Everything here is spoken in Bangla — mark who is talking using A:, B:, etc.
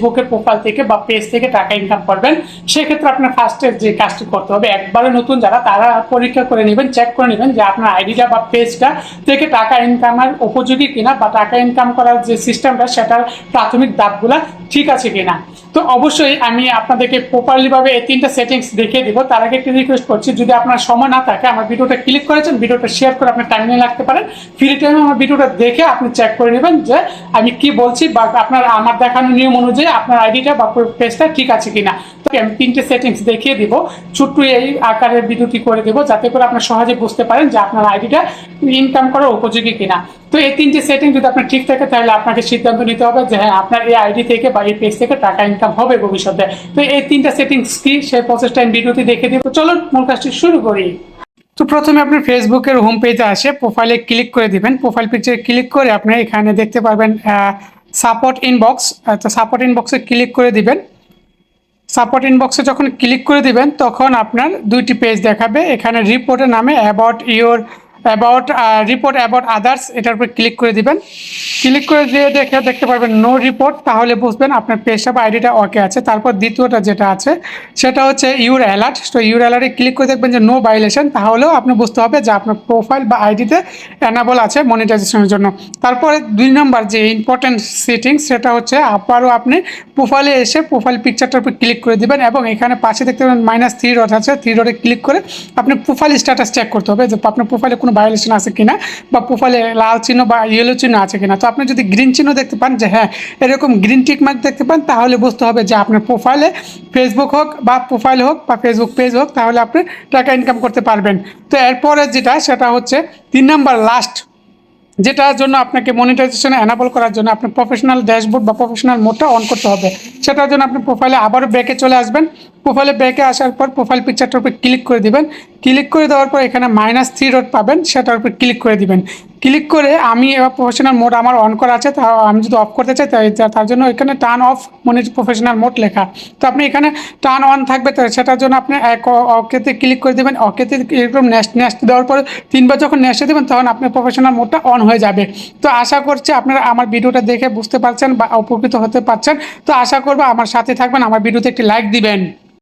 A: ফেসবুকের প্রোফাইল থেকে বা পেজ থেকে টাকা ইনকাম করবেন, সেক্ষেত্রে আপনার ফার্স্টে যে কাজটি করতে হবে, একবারে নতুন যারা, তারা পরীক্ষা করে নেবেন চেক করে নেবেন যে আপনার আইডিটা বা পেজটা থেকে টাকা ইনকামের উপযোগী কিনা বা টাকা ইনকাম করার যে সিস্টেমটা সেটার প্রাথমিক দাবগুলা ঠিক আছে কিনা। তো অবশ্যই আমি আপনাদেরকে প্রপারলিভাবে এই তিনটা সেটিংস দেখিয়ে দিব। তার আগে একটি রিকোয়েস্ট করছি, যদি আপনার সময় না থাকে, আমার ভিডিওটা ক্লিক করেছেন, ভিডিওটা শেয়ার করে আপনার টাইম নিয়ে রাখতে পারেন। ফ্রি টাইমে আমার ভিডিওটা দেখে আপনি চেক করে নেবেন যে আমি কি বলছি বা আপনার, আমার দেখানো নিয়ম অনুযায়ী আপনার আইডিটা বা পেজটা ঠিক আছে কিনা। তো আমি তিনটে সেটিংস দেখিয়ে দিব। ছোট্ট এই আকারের ভিডিওটি করে দেবো, যাতে করে আপনার সহজে বুঝতে পারেন যে আপনার আইডিটা ইনকাম করার উপযোগী কিনা। তো এই তিনটে সেটিং যদি আপনার ঠিক থাকে, তাহলে আপনাকে সিদ্ধান্ত নিতে হবে যে হ্যাঁ আপনার এই আইডি থেকে বা এই পেজ থেকে টাকা হবে ভবিষ্যতে। তো এই তিনটা সেটিংস কি? সেই প্রসেসটা আমি ভিডিওতে দেখে দিব। তো চলুন মূল কাজটি শুরু করি। তো প্রথমে আপনি ফেসবুকের হোম পেজে আসে প্রোফাইলে ক্লিক করে দিবেন। প্রোফাইল পিকচারে ক্লিক করে আপনি এখানে দেখতে পারবেন সাপোর্ট ইনবক্স তো সাপোর্ট ইনবক্সে ক্লিক করে দিবেন। সাপোর্ট ইনবক্সে যখন ক্লিক করে দিবেন, তখন আপনার দুইটি পেজ দেখাবে। এখানে রিপোর্টের নামে about your about report about others এটার উপর ক্লিক করে দিবেন। ক্লিক করে দিয়ে দেখে দেখতে পারবেন নো রিপোর্ট তাহলে বুঝবেন আপনার পেশা বা আইডিটা ওকে আছে। তারপর দ্বিতীয়টা যেটা আছে, সেটা হচ্ছে ইউর অ্যালার্ট তো ইউর অ্যালার্টে ক্লিক করে দেখবেন যে নো ভাইলেশন তাহলেও আপনি বুঝতে হবে যে আপনার প্রোফাইল বা আইডিতে অ্যানাবল আছে মনিটাইজেশনের জন্য। তারপরে দুই নম্বর যে ইম্পর্টেন্ট সেটিংস সেটা হচ্ছে আবারও আপনি প্রোফাইলে এসে প্রোফাইল পিকচারটার উপর ক্লিক করে দিবেন এবং এখানে পাশে দেখতে পাবেন মাইনাস থ্রি ডট আছে। থ্রি ডটে ক্লিক করে আপনি প্রোফাইল স্ট্যাটাস চেক করতে হবে যে আপনার প্রোফাইলে কোনো ভায়োলেশন আছে কিনা বা প্রোফাইলে লাল চিহ্ন বা ইয়েলো চিহ্ন আছে কিনা। তো আপনি যদি গ্রিন চিহ্ন দেখতে পান যে হ্যাঁ এরকম গ্রিন টিক মার্ক দেখতে পান, তাহলে বুঝতে হবে যে আপনার প্রোফাইলে ফেসবুক হোক বা প্রোফাইল হোক বা ফেসবুক পেজ হোক, তাহলে আপনি টাকা ইনকাম করতে পারবেন। তো এরপরে যেটা, সেটা হচ্ছে তিন নাম্বার লাস্ট যেটার জন্য আপনাকে মনিটাইজেশন অ্যানাবল করার জন্য আপনার প্রফেশনাল ড্যাশবোর্ড বা প্রফেশনাল মোডটা অন করতে হবে। সেটার জন্য আপনি প্রোফাইলে আবারও ব্যাকে চলে আসবেন। প্রোফাইলে ব্যাকে আসার পর প্রোফাইল পিকচারটার উপর ক্লিক করে দিবেন। ক্লিক করে দেওয়ার পর এখানে মাইনাস থ্রি ডট পাবেন, সেটার উপর ক্লিক করে দিবেন। ক্লিক করে আমি এবার প্রফেশনাল মোড আমার অন করা আছে, তা আমি যদি অফ করতে চাই, তাই তার জন্য এখানে টার্ন অফ মনে প্রফেশনাল মোড লেখা। তো আপনি এখানে টার্ন অন থাকবে, তো সেটার জন্য আপনি এক অকেতে ক্লিক করে দেবেন। অকেতে এরকম নেক্সট নেক্সট দেওয়ার পরে তিনবার যখন নেক্সটে দেবেন, তখন আপনার প্রফেশনাল মোডটা অন হয়ে যাবে। তো আশা করছি আপনারা আমার ভিডিওটা দেখে বুঝতে পারছেন বা উপকৃত হতে পারছেন। তো আশা করব আমার সাথে থাকবেন, আমার ভিডিওতে একটি লাইক দিবেন।